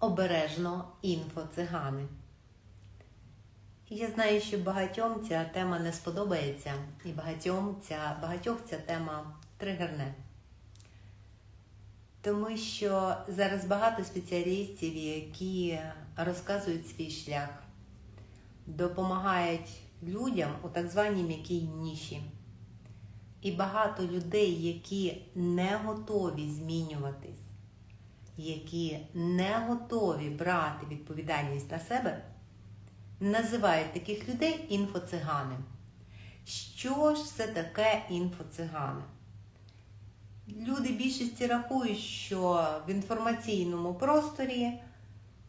обережно інфоцигани. Я знаю, що багатьом ця тема не сподобається, і багатьом ця, багатьох ця тема тригерне. Тому що зараз багато спеціалістів, які розказують свій шлях, допомагають людям у так званій м'якій ніші. І багато людей, які не готові змінюватись, які не готові брати відповідальність на себе, називають таких людей інфоцигани. Що ж це таке інфоцигани? Люди більшості рахують, що в інформаційному просторі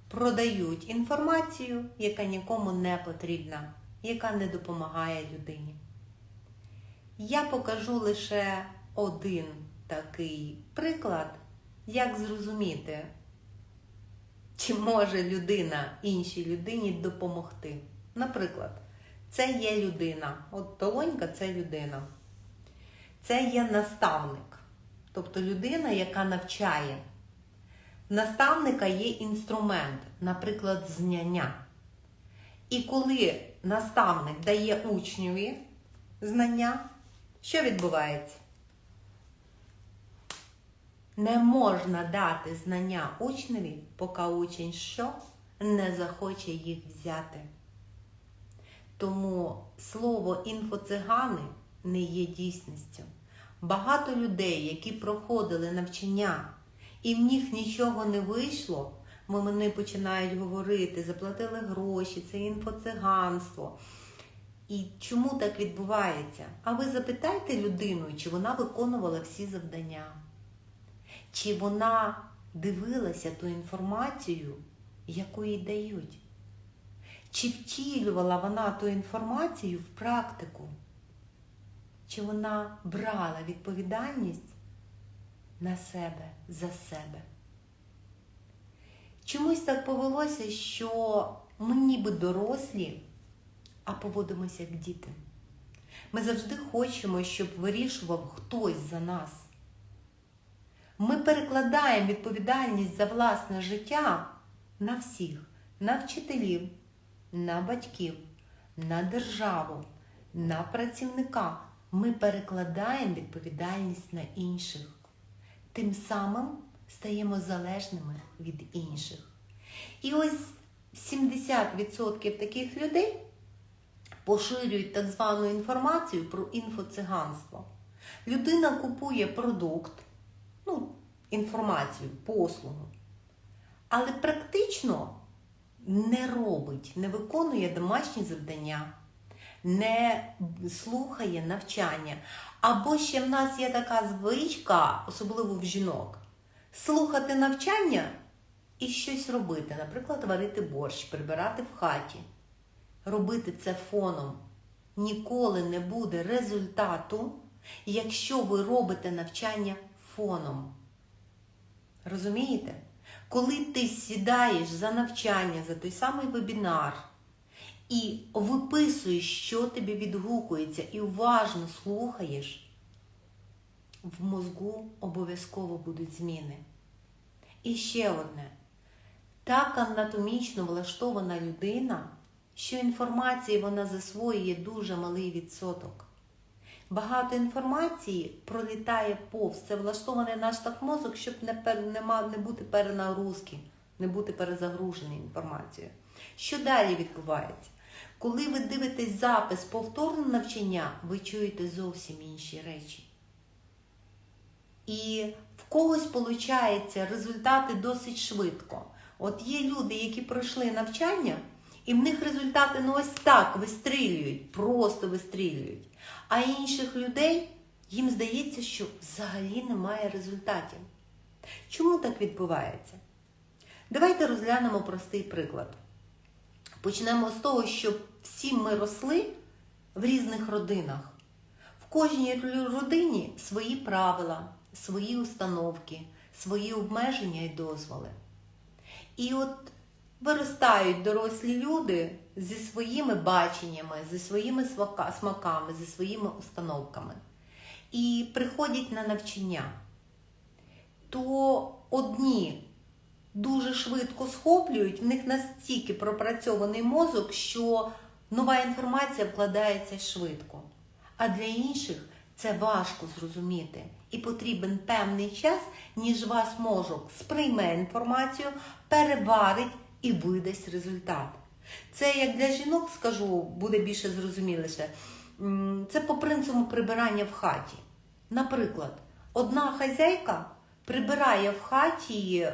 продають інформацію, яка нікому не потрібна, яка не допомагає людині. Я покажу лише один такий приклад, як зрозуміти, чи може людина іншій людині допомогти. Наприклад, це є людина. От долонька це людина. Це є наставник, тобто людина, яка навчає. Наставника є інструмент, наприклад, знання. І коли наставник дає учневі знання, що відбувається? Не можна дати знання учневі, поки учень що не захоче їх взяти. Тому слово інфоцигани не є дійсністю. Багато людей, які проходили навчання, і в них нічого не вийшло, вони починають говорити, заплатили гроші, це інфоциганство. І чому так відбувається? А ви запитайте людину, чи вона виконувала всі завдання, чи вона дивилася ту інформацію, яку їй дають, чи втілювала вона ту інформацію в практику, чи вона брала відповідальність на себе за себе. Чомусь так повелося, що ми ніби дорослі а поводимося як діти. Ми завжди хочемо, щоб вирішував хтось за нас. Ми перекладаємо відповідальність за власне життя на всіх, на вчителів, на батьків, на державу, на працівника. Ми перекладаємо відповідальність на інших. Тим самим стаємо залежними від інших. І ось 70% таких людей поширюють так звану інформацію про інфоциганство. Людина купує продукт, ну, інформацію, послугу, але практично не робить, не виконує домашні завдання, не слухає навчання. Або ще в нас є така звичка, особливо в жінок, слухати навчання і щось робити, наприклад, варити борщ, прибирати в хаті робити це фоном. Ніколи не буде результату, якщо ви робите навчання фоном. Розумієте? Коли ти сідаєш за навчання, за той самий вебінар і виписуєш, що тобі відгукується, і уважно слухаєш, в мозку обов'язково будуть зміни. І ще одне. Так анатомічно влаштована людина що інформації вона засвоює дуже малий відсоток. Багато інформації пролітає повз. Це влаштований наш так мозок, щоб не, не, не бути перенагрузки, не бути перезагружений інформацією. Що далі відбувається? Коли ви дивитесь запис повторного навчання, ви чуєте зовсім інші речі. І в когось виходить результати досить швидко. От є люди, які пройшли навчання. І в них результати ну ось так вистрілюють, просто вистрілюють. А інших людей їм здається, що взагалі немає результатів. Чому так відбувається? Давайте розглянемо простий приклад. Почнемо з того, що всі ми росли в різних родинах. В кожній родині свої правила, свої установки, свої обмеження і дозволи. І от виростають дорослі люди зі своїми баченнями, зі своїми смаками, зі своїми установками. І приходять на навчання, то одні дуже швидко схоплюють, в них настільки пропрацьований мозок, що нова інформація вкладається швидко. А для інших це важко зрозуміти. І потрібен певний час, ніж ваш мозок сприйме інформацію, переварить і видасть результат. Це як для жінок скажу, буде більше зрозуміліше. Це по принципу прибирання в хаті. Наприклад, одна хазяйка прибирає в хаті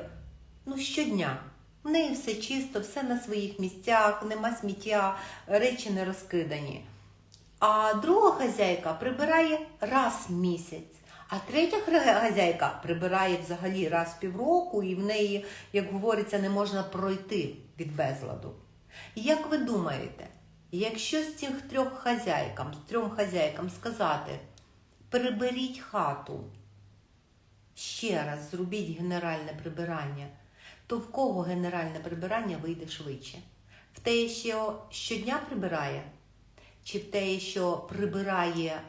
ну, щодня. В неї все чисто, все на своїх місцях, нема сміття, речі не розкидані. А друга хазяйка прибирає раз в місяць. А третя хазяйка прибирає взагалі раз в півроку, і в неї, як говориться, не можна пройти від безладу. Як ви думаєте, якщо з цих трьох хазяйкам, з трьом хазяйкам сказати, приберіть хату, ще раз зробіть генеральне прибирання, то в кого генеральне прибирання вийде швидше? В те, що щодня прибирає, чи в те, що прибирає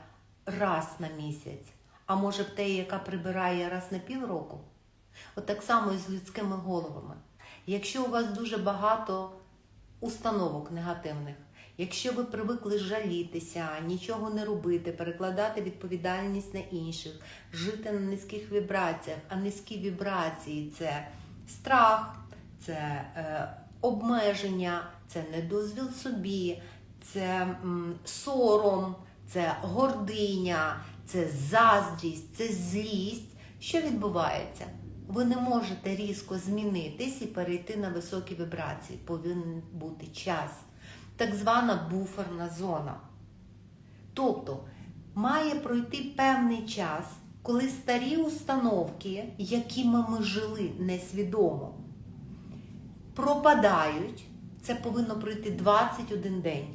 раз на місяць, а може в те, яка прибирає раз на півроку? От так само і з людськими головами. Якщо у вас дуже багато установок негативних, якщо ви привикли жалітися, нічого не робити, перекладати відповідальність на інших, жити на низьких вібраціях, а низькі вібрації це страх, це е, обмеження, це недозвіл собі, це м, сором, це гординя, це заздрість, це злість. Що відбувається? Ви не можете різко змінитись і перейти на високі вібрації. Повинен бути час. Так звана буферна зона. Тобто має пройти певний час, коли старі установки, якими ми жили несвідомо, пропадають. Це повинно пройти 21 день.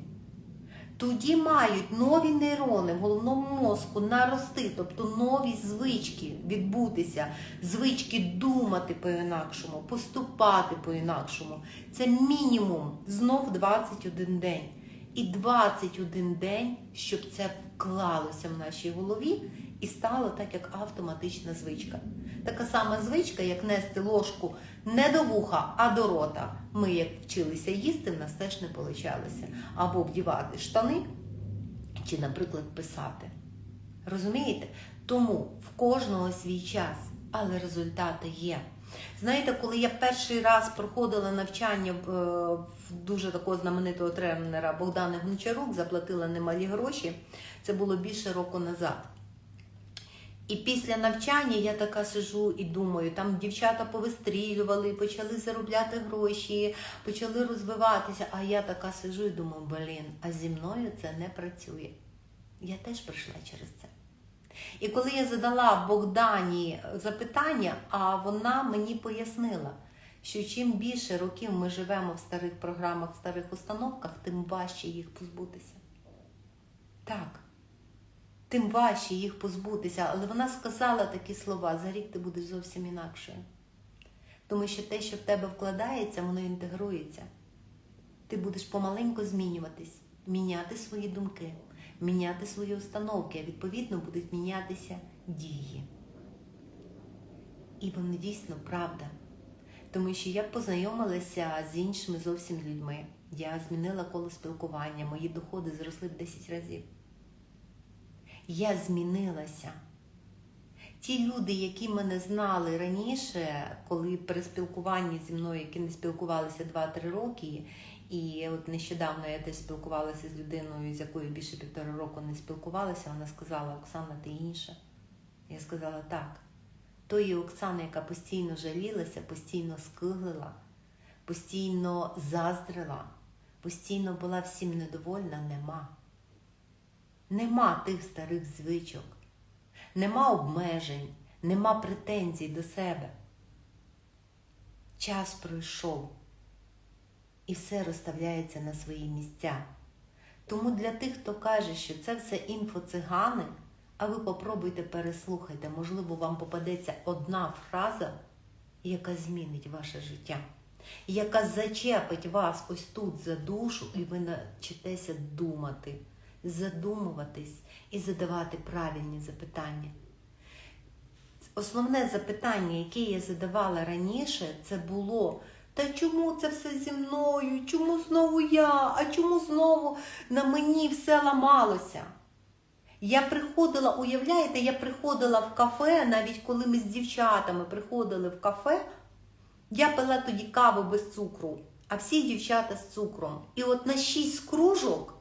Тоді мають нові нейрони в головному мозку нарости, тобто нові звички відбутися, звички думати по-інакшому, поступати по-інакшому. Це мінімум знов 21 день. І 21 день, щоб це вклалося в нашій голові і стало так, як автоматична звичка. Така сама звичка, як нести ложку не до вуха, а до рота. Ми, як вчилися їсти, в нас теж не получалося. Або вдівати штани, чи, наприклад, писати. Розумієте? Тому в кожного свій час, але результати є. Знаєте, коли я перший раз проходила навчання в, е, дуже такого знаменитого тренера Богдана Гончарук, заплатила немалі гроші, це було більше року назад. І після навчання я така сижу і думаю, там дівчата повистрілювали, почали заробляти гроші, почали розвиватися. А я така сижу і думаю, блін, а зі мною це не працює. Я теж пройшла через це. І коли я задала Богдані запитання, а вона мені пояснила, що чим більше років ми живемо в старих програмах, в старих установках, тим важче їх позбутися. Так тим важче їх позбутися. Але вона сказала такі слова: за рік ти будеш зовсім інакшою. Тому що те, що в тебе вкладається, воно інтегрується. Ти будеш помаленьку змінюватись, міняти свої думки, міняти свої установки, а відповідно будуть мінятися дії. І воно дійсно правда. Тому що я познайомилася з іншими зовсім людьми. Я змінила коло спілкування, мої доходи зросли в 10 разів я змінилася. Ті люди, які мене знали раніше, коли при спілкуванні зі мною, які не спілкувалися 2-3 роки, і от нещодавно я теж спілкувалася з людиною, з якою більше півтора року не спілкувалася, вона сказала, Оксана, ти інша. Я сказала, так. Тої Оксани, яка постійно жалілася, постійно скиглила, постійно заздрила, постійно була всім недовольна, нема. Нема тих старих звичок, нема обмежень, нема претензій до себе. Час пройшов і все розставляється на свої місця. Тому для тих, хто каже, що це все інфоцигани, а ви попробуйте переслухайте, можливо, вам попадеться одна фраза, яка змінить ваше життя, яка зачепить вас ось тут за душу, і ви навчитеся думати задумуватись і задавати правильні запитання. основне запитання, яке я задавала раніше, це було: та чому це все зі мною? Чому знову я? А чому знову на мені все ламалося? Я приходила, уявляєте, я приходила в кафе, навіть коли ми з дівчатами приходили в кафе, я пила тоді каву без цукру, а всі дівчата з цукром. І от на шість кружок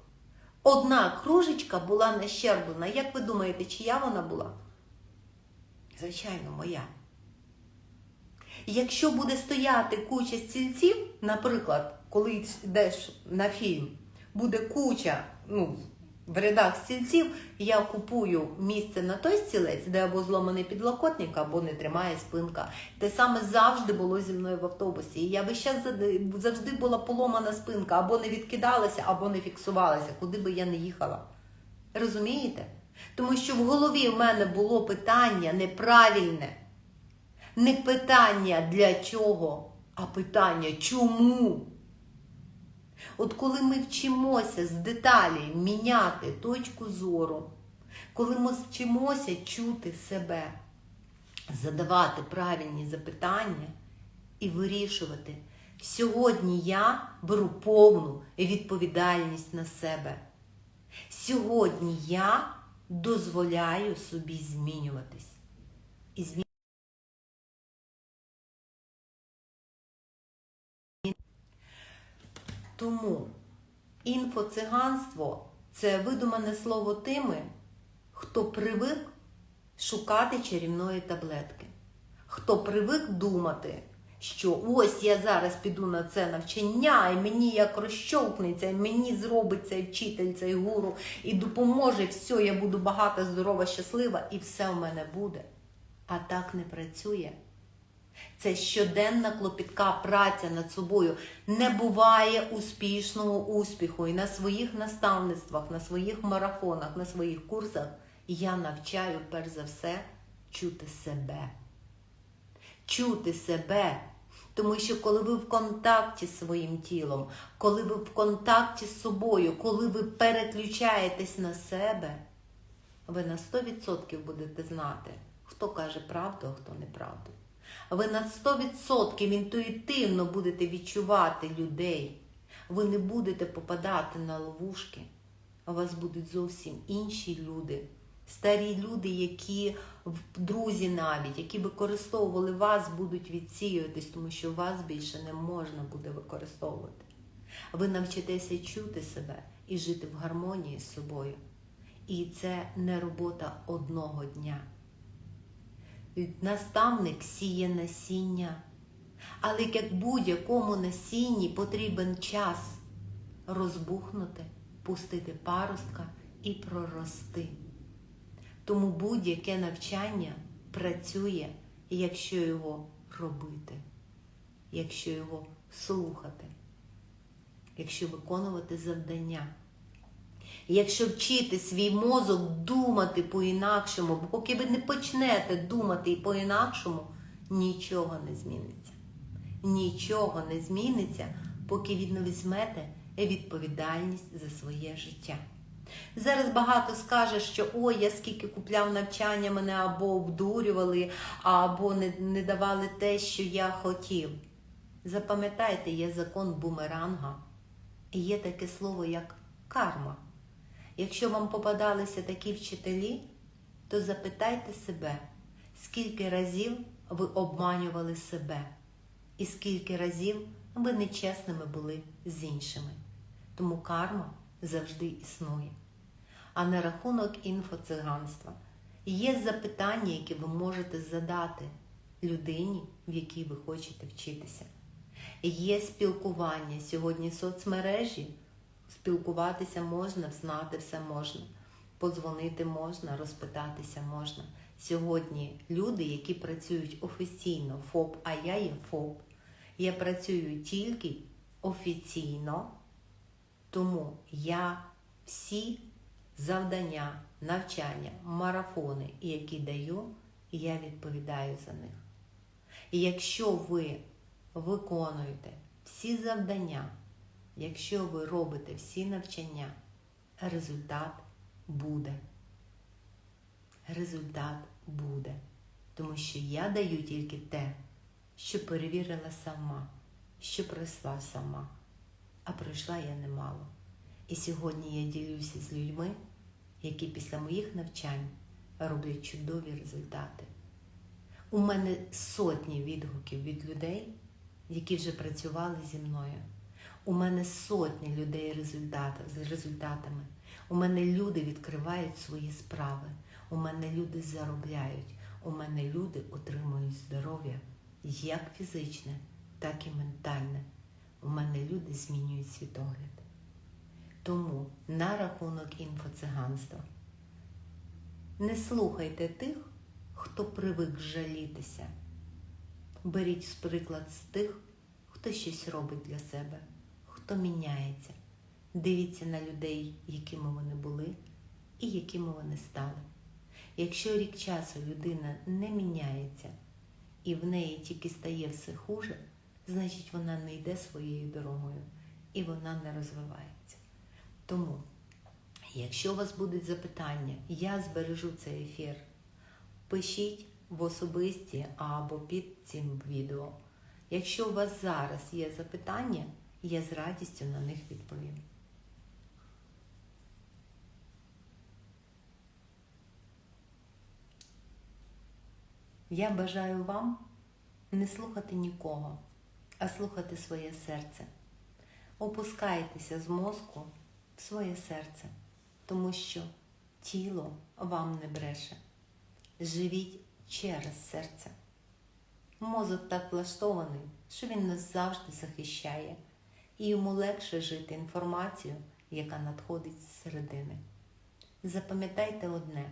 одна кружечка була нащерблена. Як ви думаєте, чия вона була? Звичайно, моя. Якщо буде стояти куча стільців, наприклад, коли йдеш на фільм, буде куча, ну, в рядах стільців, я купую місце на той стілець, де або зломаний підлокотник, або не тримає спинка. Те саме завжди було зі мною в автобусі. І я весь час завжди була поломана спинка, або не відкидалася, або не фіксувалася, куди би я не їхала. Розумієте? Тому що в голові в мене було питання неправильне. Не питання для чого, а питання чому. От коли ми вчимося з деталі міняти точку зору, коли ми вчимося чути себе, задавати правильні запитання і вирішувати, сьогодні я беру повну відповідальність на себе. Сьогодні я дозволяю собі змінюватись. І змінюватись. Тому інфоциганство це видумане слово тими, хто привик шукати чарівної таблетки, хто привик думати, що ось я зараз піду на це навчання, і мені як розщовкнеться, і мені зробить цей вчитель, цей гуру, і допоможе, все, я буду багата, здорова, щаслива, і все в мене буде. А так не працює. Це щоденна клопітка праця над собою. Не буває успішного успіху. І на своїх наставництвах, на своїх марафонах, на своїх курсах я навчаю перш за все чути себе. Чути себе. Тому що коли ви в контакті з своїм тілом, коли ви в контакті з собою, коли ви переключаєтесь на себе, ви на 100% будете знати, хто каже правду, а хто неправду. Ви на 100% інтуїтивно будете відчувати людей. Ви не будете попадати на ловушки. У вас будуть зовсім інші люди. Старі люди, які друзі навіть, які використовували вас, будуть відсіюватись, тому що вас більше не можна буде використовувати. Ви навчитеся чути себе і жити в гармонії з собою. І це не робота одного дня. Наставник сіє насіння, але як будь-якому насінні потрібен час розбухнути, пустити паростка і прорости. Тому будь-яке навчання працює, якщо його робити, якщо його слухати, якщо виконувати завдання. Якщо вчити свій мозок думати по-інакшому, бо поки ви не почнете думати по-інакшому, нічого не зміниться. Нічого не зміниться, поки ви не візьмете відповідальність за своє життя. Зараз багато скаже, що ой, я скільки купляв навчання, мене або обдурювали, або не, не давали те, що я хотів. Запам'ятайте, є закон бумеранга, і є таке слово, як карма. Якщо вам попадалися такі вчителі, то запитайте себе, скільки разів ви обманювали себе, і скільки разів ви нечесними були з іншими. Тому карма завжди існує. А на рахунок інфоциганства є запитання, які ви можете задати людині, в якій ви хочете вчитися. Є спілкування сьогодні соцмережі. Спілкуватися можна, знати все можна, подзвонити можна, розпитатися можна. Сьогодні люди, які працюють офіційно ФОП, а я є ФОП, я працюю тільки офіційно, тому я всі завдання, навчання, марафони, які даю, я відповідаю за них. І якщо ви виконуєте всі завдання, Якщо ви робите всі навчання, результат буде. Результат буде. Тому що я даю тільки те, що перевірила сама, що пройшла сама, а пройшла я немало. І сьогодні я ділюся з людьми, які після моїх навчань роблять чудові результати. У мене сотні відгуків від людей, які вже працювали зі мною. У мене сотні людей результатів, з результатами. У мене люди відкривають свої справи. У мене люди заробляють. У мене люди отримують здоров'я як фізичне, так і ментальне. У мене люди змінюють світогляд. Тому на рахунок інфоциганства не слухайте тих, хто привик жалітися. Беріть приклад з тих, хто щось робить для себе, хто міняється. Дивіться на людей, якими вони були і якими вони стали. Якщо рік часу людина не міняється і в неї тільки стає все хуже, значить вона не йде своєю дорогою і вона не розвивається. Тому, якщо у вас будуть запитання, я збережу цей ефір, пишіть в особисті або під цим відео. Якщо у вас зараз є запитання, я з радістю на них відповім. Я бажаю вам не слухати нікого, а слухати своє серце. Опускайтеся з мозку в своє серце, тому що тіло вам не бреше. Живіть через серце. Мозок так влаштований, що він нас завжди захищає, і йому легше жити інформацію, яка надходить з середини. Запам'ятайте одне,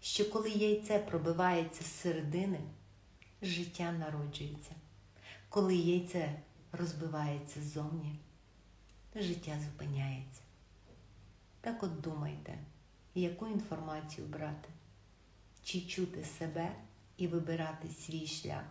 що коли яйце пробивається з середини, життя народжується. Коли яйце розбивається ззовні, життя зупиняється. Так от думайте, яку інформацію брати, чи чути себе і вибирати свій шлях,